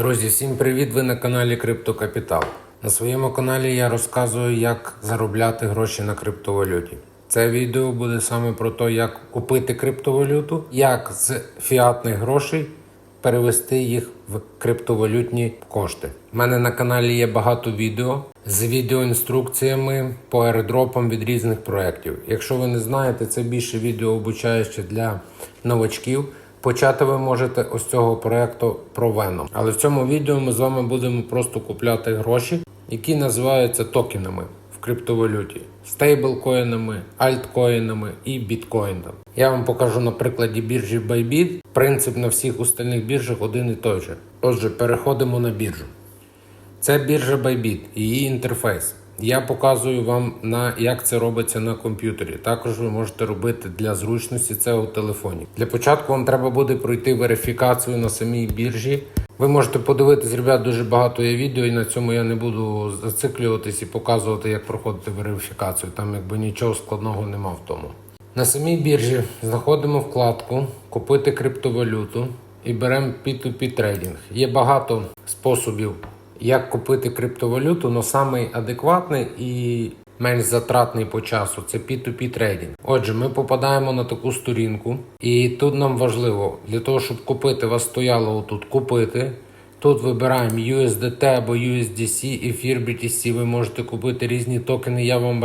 Друзі, всім привіт! Ви на каналі Криптокапітал. На своєму каналі я розказую, як заробляти гроші на криптовалюті. Це відео буде саме про те, як купити криптовалюту, як з фіатних грошей перевести їх в криптовалютні кошти. У мене на каналі є багато відео з відеоінструкціями по аеродропам від різних проєктів. Якщо ви не знаєте, це більше відео обучаюче для новачків. Почати ви можете ось цього проекту про Venom. Але в цьому відео ми з вами будемо просто купляти гроші, які називаються токенами в криптовалюті, стейблкоїнами, альткоїнами і біткоїнами. Я вам покажу на прикладі біржі Bybit. Принцип на всіх остальних біржах один і той же. Отже, переходимо на біржу. Це біржа Bybit, її інтерфейс. Я показую вам на як це робиться на комп'ютері. Також ви можете робити для зручності це у телефоні. Для початку вам треба буде пройти верифікацію на самій біржі. Ви можете подивитись, ребят, дуже багато є відео, і на цьому я не буду зациклюватись і показувати, як проходити верифікацію. Там якби нічого складного нема в тому. На самій біржі знаходимо вкладку Купити криптовалюту і беремо P2P трейдинг. Є багато способів як купити криптовалюту, але самий адекватний і менш затратний по часу це P2P трейдинг. Отже, ми попадаємо на таку сторінку, і тут нам важливо для того, щоб купити, вас стояло отут купити. Тут вибираємо USDT або USDC, ефір BTC. Ви можете купити різні токени. Я вам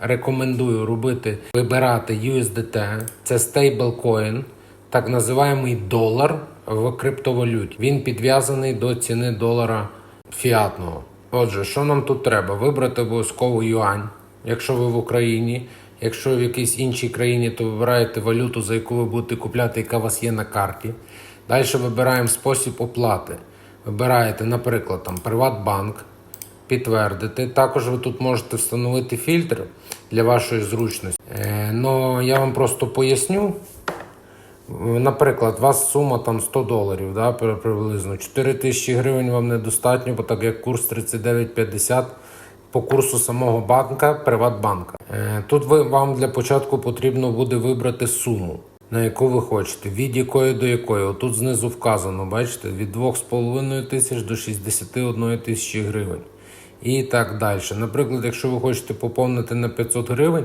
рекомендую робити вибирати USDT. Це стейблкоін, так називаємий долар в криптовалюті. Він підв'язаний до ціни долара фіатного. Отже, що нам тут треба? Вибрати обов'язково юань, якщо ви в Україні. Якщо в якійсь іншій країні, то вибираєте валюту, за яку ви будете купляти, яка у вас є на карті. Далі вибираємо спосіб оплати. Вибираєте, наприклад, там Приватбанк, підтвердити. Також ви тут можете встановити фільтр для вашої зручності. Е, но я вам просто поясню. Наприклад, у вас сума там 100 доларів, да, приблизно 4 тисячі гривень вам недостатньо, бо так як курс 39,50 по курсу самого банка, Приватбанка. Е, Тут ви, вам для початку потрібно буде вибрати суму, на яку ви хочете, від якої до якої. Отут знизу вказано, бачите, від 2,5 тисяч до 61 тисячі гривень. І так далі. Наприклад, якщо ви хочете поповнити на 500 гривень,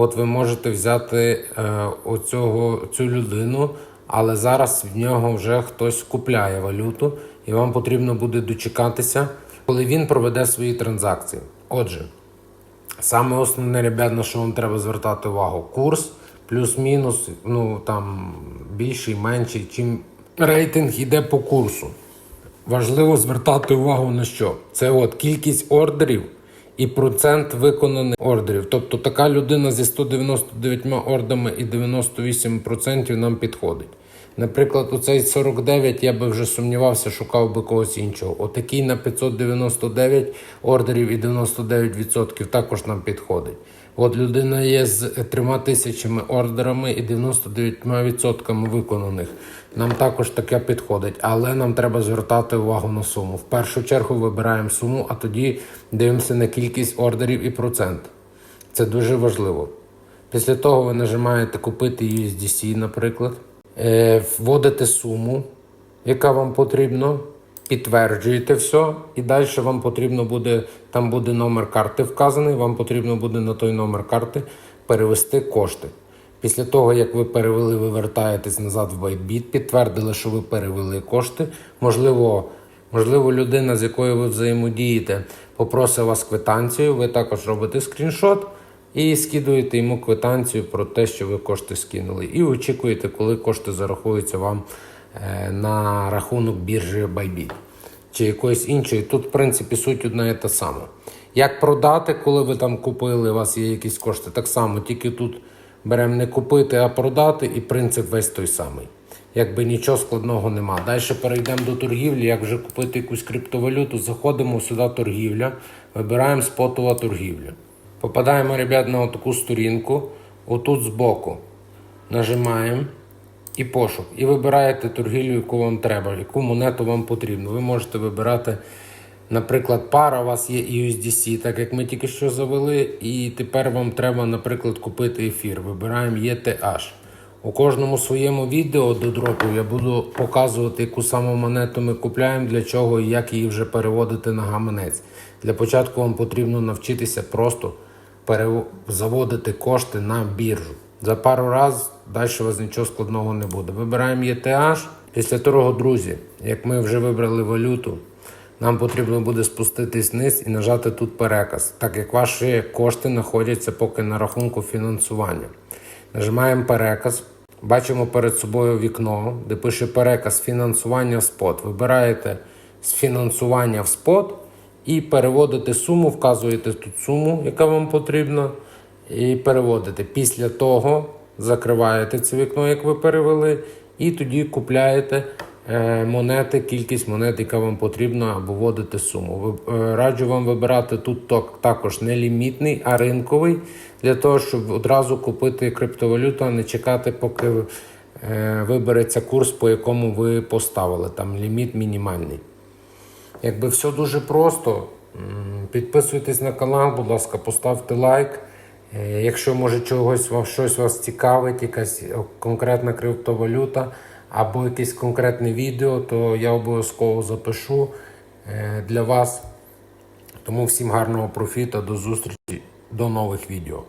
От ви можете взяти е, оцього, цю людину, але зараз в нього вже хтось купляє валюту, і вам потрібно буде дочекатися, коли він проведе свої транзакції. Отже, саме основне, ребят, на що вам треба звертати увагу: курс, плюс-мінус, ну там більший, менший, чим рейтинг йде по курсу. Важливо звертати увагу на що? Це от кількість ордерів і процент виконаних ордерів. Тобто така людина зі 199 ордами і 98% нам підходить. Наприклад, у цей 49 я би вже сумнівався, шукав би когось іншого. Отакий на 599 ордерів і 99% також нам підходить. От людина є з трьома тисячами ордерами і 99% виконаних. Нам також таке підходить, але нам треба звертати увагу на суму. В першу чергу вибираємо суму, а тоді дивимося на кількість ордерів і процент. Це дуже важливо. Після того ви нажимаєте купити USDC, наприклад, е, вводите суму, яка вам потрібна, підтверджуєте все, і далі вам потрібно буде, там буде номер карти вказаний, вам потрібно буде на той номер карти перевести кошти. Після того, як ви перевели, ви вертаєтесь назад в Bybit, підтвердили, що ви перевели кошти. Можливо, можливо, людина, з якою ви взаємодієте, попросить вас квитанцію, ви також робите скріншот і скидуєте йому квитанцію про те, що ви кошти скинули. І очікуєте, коли кошти зарахуються вам на рахунок біржі Bybit чи якоїсь іншої. Тут, в принципі, суть одна і та сама. Як продати, коли ви там купили, у вас є якісь кошти, так само, тільки тут беремо не купити, а продати, і принцип весь той самий. Якби нічого складного нема. Далі перейдемо до торгівлі. Як вже купити якусь криптовалюту, заходимо сюди торгівля, вибираємо спотова торгівля. Попадаємо, ребят, на таку сторінку, отут збоку. Нажимаємо і пошук. І вибираєте торгівлю, яку вам треба, яку монету вам потрібно. Ви можете вибирати, наприклад, пара у вас є USDC, так як ми тільки що завели, і тепер вам треба, наприклад, купити ефір. Вибираємо ETH. У кожному своєму відео до дропу я буду показувати, яку саму монету ми купляємо, для чого і як її вже переводити на гаманець. Для початку вам потрібно навчитися просто перев- заводити кошти на біржу. За пару разів далі у вас нічого складного не буде. Вибираємо ETH. Після того, друзі, як ми вже вибрали валюту, нам потрібно буде спуститись вниз і нажати тут переказ, так як ваші кошти знаходяться поки на рахунку фінансування. Нажимаємо переказ. Бачимо перед собою вікно, де пише переказ фінансування в спот. Вибираєте з фінансування в спот і переводите суму, вказуєте тут суму, яка вам потрібна, і переводите. Після того закриваєте це вікно, як ви перевели, і тоді купляєте е, монети, кількість монет, яка вам потрібна, або вводите суму. Е, Раджу вам вибирати тут також не лімітний, а ринковий, для того, щоб одразу купити криптовалюту, а не чекати, поки е, вибереться курс, по якому ви поставили. Там ліміт мінімальний. Якби все дуже просто. Підписуйтесь на канал, будь ласка, поставте лайк. Е, Якщо може чогось щось вас цікавить, якась е, конкретна криптовалюта або якесь конкретне відео, то я обов'язково запишу е, для вас. Тому всім гарного профіту, до зустрічі, до нових відео.